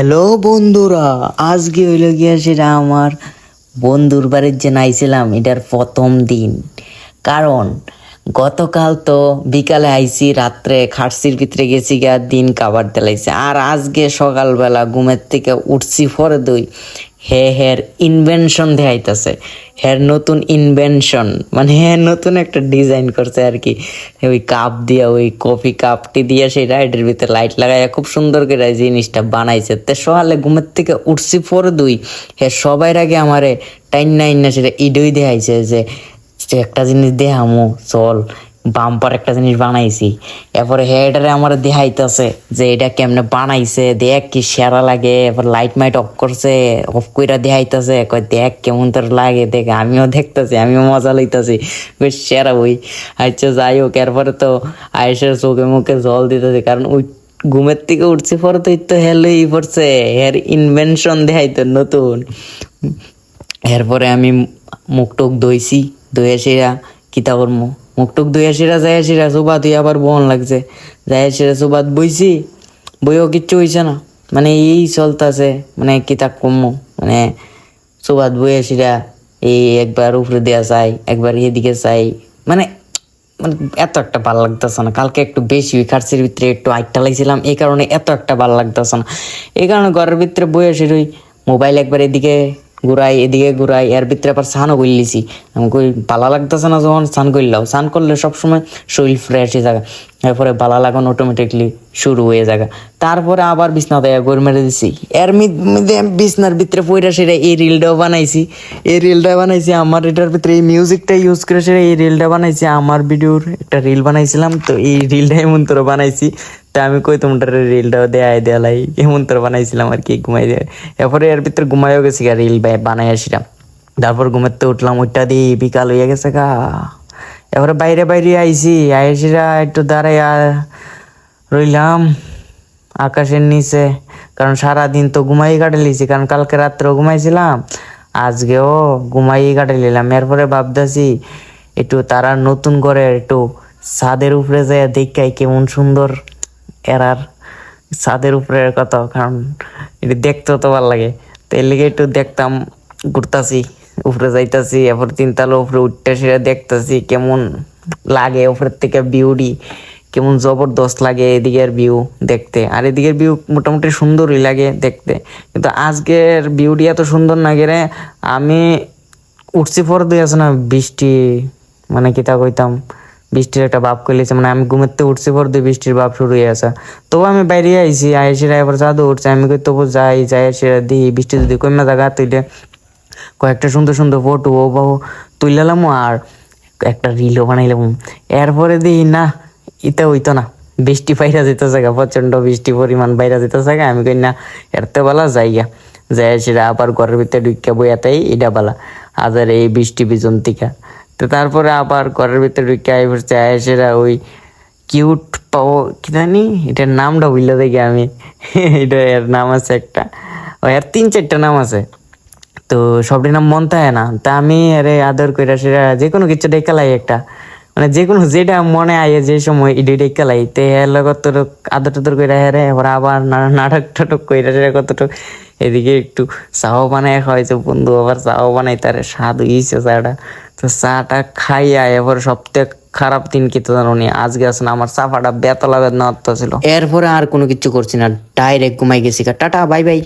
Hello বন্ধুরা, আজকে হইল গিয়া সেটা আমার বন্ধুর বাড়ির যে নাইছিলাম, এটার প্রথম দিন। কারণ গতকাল তো বিকালে আইছি, রাত্রে খাটসির ভিতরে গেছি গিয়া দিন কাবার দেলাইছে। আর আজকে সকালবেলা ঘুমের থেকে উঠছি পরে দুই। হে হের ইনভেনশন দেখাইতেছে। হের নতুন ইনভেনশন মানে হে নতুন একটা ডিজাইন করছে আর কি। ওই কাপ দিয়া, ওই কফি কাপটি দিয়া সেই রাইডের ভিতরে লাইট লাগাইয়া খুব সুন্দর করে জিনিসটা বানাইছে। তে সকালে ঘুমের থেকে উঠছি পরে দুই। হে সবাই আগে আমারে টাইন না সেটা ইডই দেখাইছে যে একটা জিনিস দেহামো চল। বাম্পার একটা জিনিস বানাইছি। এরপরে হেডারে আমার দেখাইতেছে যে এটা কেমনে বানাইছে, দেখ কি সেরা লাগে, এরপর লাইট মাইট অফ করছে অফ কইরা দেখাইতেছে, কয় দেখ কেমন তোর লাগে, দেখ আমিও দেখতেছি, আমিও মজা লইতাছি, বেশ সেরা ওই আচ্ছা যাই হোক, এরপরে তো আয়েসের চোখে মুখে জল দিতেছে, কারণ ওই ঘুমের থেকে উঠছে পরে তো তো হেলই পড়ছে, এর ইনভেনশন দেখাইতো নতুন। এরপরে আমি মুখ টুক ধুইছি, ধুয়ে সেরা কিতা করব মুখ টুক ধুয়ে সেরা যায় সেরা সুবাদ তুই আবার বন লাগছে। যায় সেরা সুবাদ বইছি, বইও কিচ্ছু হইছে না। মানে এই চলতেছে মানে কিতা কমো মানে সুবাদ বইয়ে সেরা এই একবার উপরে দেওয়া চাই, একবার এদিকে চাই। মানে মানে এত একটা ভালো লাগতেছে না। কালকে একটু বেশি খার্সির ভিতরে একটু আইটটা লাগছিলাম এই কারণে এত একটা ভালো লাগতেছে না। এই কারণে ঘরের ভিতরে বইয়ে ওই মোবাইল একবার এদিকে ঘুরাই, এদিকে ঘুরাই, এর ভিতরে আবার স্নানও করলিছি আমি কই ভালো লাগতেছে না যখন? স্নান করলাম স্নান করলে সবসময় শরীর ফ্রেশ হয়ে যাবে। এরপরে ভালো লাগানো অটোমেটিকলি শুরু হয়ে যাবে। তারপরে আবার বিছনা দেয়া গড় মেরে দিছি। এর মধ্যে বিছনার ভিতরে পইরা সেটা এই রিলটাও বানাইছি। এই রিলটা বানাইছি, আমার এটার ভিতরে এই মিউজিকটা ইউজ করে সেটা এই রিলটা বানাইছি। আমার ভিডিওর একটা রিল বানাইছিলাম, তো এই রিলটা এমন তোর বানাইছি। তা আমি কই তোমার রিলটাও দেয় দেয়ালাই এমন তোর বানাইছিলাম আর কি, ঘুমাই দেয়। এরপরে এর ভিতরে ঘুমাইও গেছি গা রিল বানাই আসিলাম। তারপর ঘুমাতে উঠলাম ওইটা দিয়ে বিকাল হইয়া গেছে গা। এবারে বাইরে বাইরে আইছি, আইসিরা একটু দাঁড়াইয়া রইলাম আকাশের নিচে। কারণ সারাদিন তো ঘুমাই কাটে লিছি কারণ কালকে রাত্রেও ঘুমাইছিলাম, আজকেও ঘুমাই কাটে নিলাম এরপরে ভাবতেছি, একটু তারা নতুন করে একটু ছাদের উপরে যায় দেখাই কেমন সুন্দর। এরার ছাদের উপরে কথা, কারণ এটা দেখতেও তো ভালো লাগে। তো এর লিগে একটু দেখতাম, ঘুরতাছি, উপরে যাইতাছি, এরপর তিনতলা উপরে উঠতে সেটা দেখতাছি কেমন লাগে, উপরের থেকে বিউটি কেমন জবরদস্ত লাগে এদিকের ভিউ দেখতে। আর এদিকের ভিউ মোটামুটি সুন্দরই লাগে দেখতে। কিন্তু আজকের ভিউটি এত সুন্দর না গেলে আমি উঠছি পর দিয়ে আছে না বৃষ্টি মানে কি তা কইতাম বৃষ্টির একটা ভাব করলেছে মানে আমি থেকে উঠছি পর দিয়ে বৃষ্টির বাপ শুরু হয়ে আসা তবু আমি বাইরে আইছি আইসিরা এবার চাঁদও উঠছে, আমি কই তবু যাই যাই সেটা দিই, বৃষ্টি যদি কমে জায়গা তুইলে কয়েকটা সুন্দর সুন্দর ফটো ও বাবু তুললাম আর একটা রিলও বানাইলাম এরপরে দিই, না, ইতে হইতো না, বৃষ্টি বাইরা যেতে জায়গা প্রচণ্ড বৃষ্টি পরিমাণ বাইরা যেতে জায়গা আমি কই, না এরতে বেলা যাইয়া যাই সেটা আবার ঘরের ভিতরে ঢুকিয়া বইয়াতেই এটা বেলা। আজার এই বৃষ্টি বিজন তো তারপরে আবার ঘরের ভিতরে ঢুকিয়া আই পড়ছে আয় সেটা ওই কিউট পাও, কি জানি, এটার নামটা বুঝলে দেখি আমি। এটা এর নাম আছে একটা। ও, এর তিন চারটা নাম আছে। তো সবটির নাম মন থাকে না। তা আমি আরে আদর কইরা সেটা যে কোনো কিছু ডেকালাই একটা। মানে যে কোনো যেটা মনে আয় যে সময় ইডি ডেকালাই তে এর লগত তোর আদর টাদর কইরা হেরে আবার নাটক টাটক কইরা সেটা কতটুক এদিকে একটু চাও বানাই খাওয়াইছে বন্ধু, আবার চাও বানাই তার স্বাদ হইছে চাটা। তো চাটা খাইয়া এবার সবথেকে খারাপ দিন কি তো জানো নি, আজকে আসলে আমার চাপাটা বেতলা বেদনা ছিল এরপরে আর কোনো কিছু করছি না, ডাইরেক্ট ঘুমাই গেছি টাটা, বাই বাই।